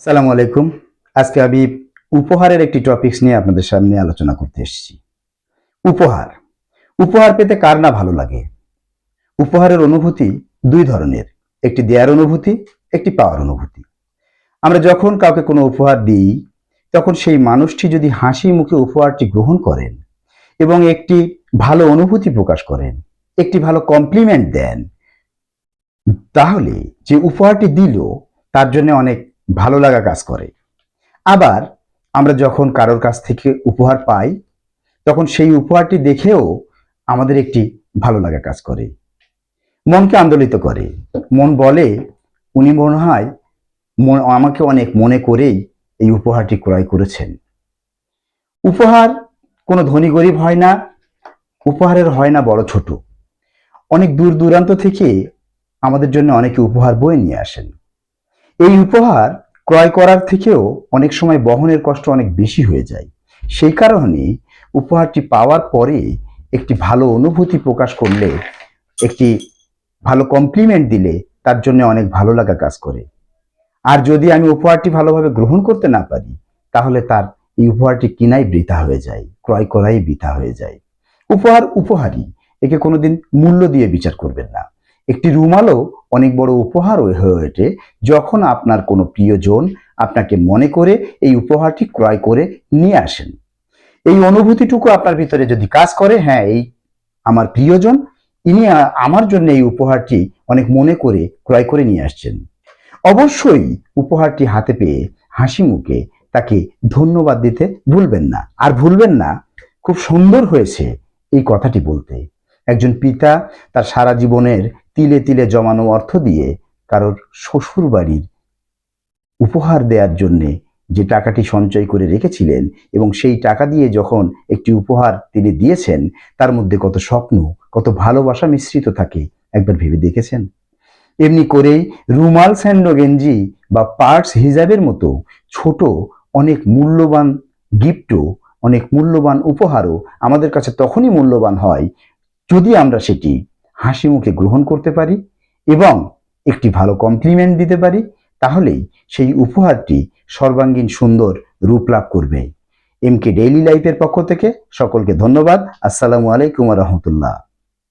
আসসালামু আলাইকুম। আজকে আমি উপহারের একটি টপিকস নিয়ে আপনাদের সামনে আলোচনা করতে এসেছি। উপহার। উপহার পেতে কার না ভালো লাগে? উপহারের অনুভূতি দুই ধরনের, একটি দেয়ার অনুভূতি, একটি পাওয়ার অনুভূতি। আমরা যখন কাউকে কোনো উপহার দিই, তখন সেই মানুষটি যদি হাসি মুখে উপহারটি গ্রহণ করেন এবং একটি ভালো অনুভূতি প্রকাশ করেন, একটি ভালো কমপ্লিমেন্ট দেন, তাহলে যে উপহারটি দিল, তার জন্য অনেক ভালো লাগা কাজ করে। আবার আমরা যখন কারোর কাছ থেকে উপহার পাই, তখন সেই উপহারটি দেখেও আমাদের একটি ভালো লাগা কাজ করে। মনকে আন্দোলিত করে। মন বলে, উনি মনে হয় আমাকে অনেক মনে করেই এই উপহারটি ক্রয় করেছেন। উপহার কোনো ধনী গরিব হয় না, উপহারের হয় না বড় ছোট। অনেক দূর দূরান্ত থেকে আমাদের জন্য অনেকে উপহার বয়ে নিয়ে আসেন। এই উপহার ক্রয় করার থেকেও অনেক সময় বহনের কষ্ট অনেক বেশি হয়ে যায়। সেই কারণে উপহারটি পাওয়ার পরে একটি ভালো অনুভূতি প্রকাশ করলে, একটি ভালো কমপ্লিমেন্ট দিলে তার জন্য অনেক ভালো লাগা কাজ করে। আর যদি আমি উপহারটি ভালোভাবে গ্রহণ করতে না পারি, তাহলে তার এই উপহারটি কিনাই বৃথা হয়ে যায়, ক্রয় করাই বৃথা হয়ে যায়। উপহার উপহারই একে কোনোদিন মূল্য দিয়ে বিচার করবেন না। একটি রুমালও অনেক বড় উপহার হয়ে ওঠে যখন আপনার কোনো প্রিয়জন আপনাকে মনে করে এই উপহারটি ক্রয় করে নিয়ে আসেন। এই অনুভূতিটুকু আপনার ভিতরে যদি কাজ করে হ্যাঁ এই আমার প্রিয়জন, ইনি আমার জন্য এই উপহারটি অনেক মনে করে ক্রয় করে নিয়ে আসছেন। অবশ্যই উপহারটি হাতে পেয়ে হাসি মুখে তাকে ধন্যবাদ দিতে ভুলবেন না। আর ভুলবেন না, খুব সুন্দর হয়েছে এই কথাটি বলতে। একজন পিতা তার সারা জীবনের তিলে তিলে জমানো অর্থ দিয়ে কারোর শ্বশুর বাড়ির উপহার দেওয়ার জন্যে যে টাকাটি সঞ্চয় করে রেখেছিলেন এবং সেই টাকা দিয়ে যখন একটি উপহার তিনি দিয়েছেন, তার মধ্যে কত স্বপ্ন, কত ভালোবাসা মিশ্রিত থাকে, একবার ভেবে দেখেছেন? এমনি করেই রুমাল, স্যান্ডো, গেঞ্জি বা পার্টস হিজাবের মতো ছোট, অনেক মূল্যবান গিফটও, অনেক মূল্যবান উপহারও আমাদের কাছে তখনই মূল্যবান হয় যদি আমরা সেটি হাসি মুখে গ্রহণ করতে পারি এবং একটি ভালো কমপ্লিমেন্ট দিতে পারি, তাহলেই সেই উপহারটি সর্বাঙ্গীন সুন্দর রূপ লাভ করবে। এমকে ডেইলি লাইফের পক্ষ থেকে সকলকে ধন্যবাদ। আসসালামু আলাইকুম রহমতুল্লাহ।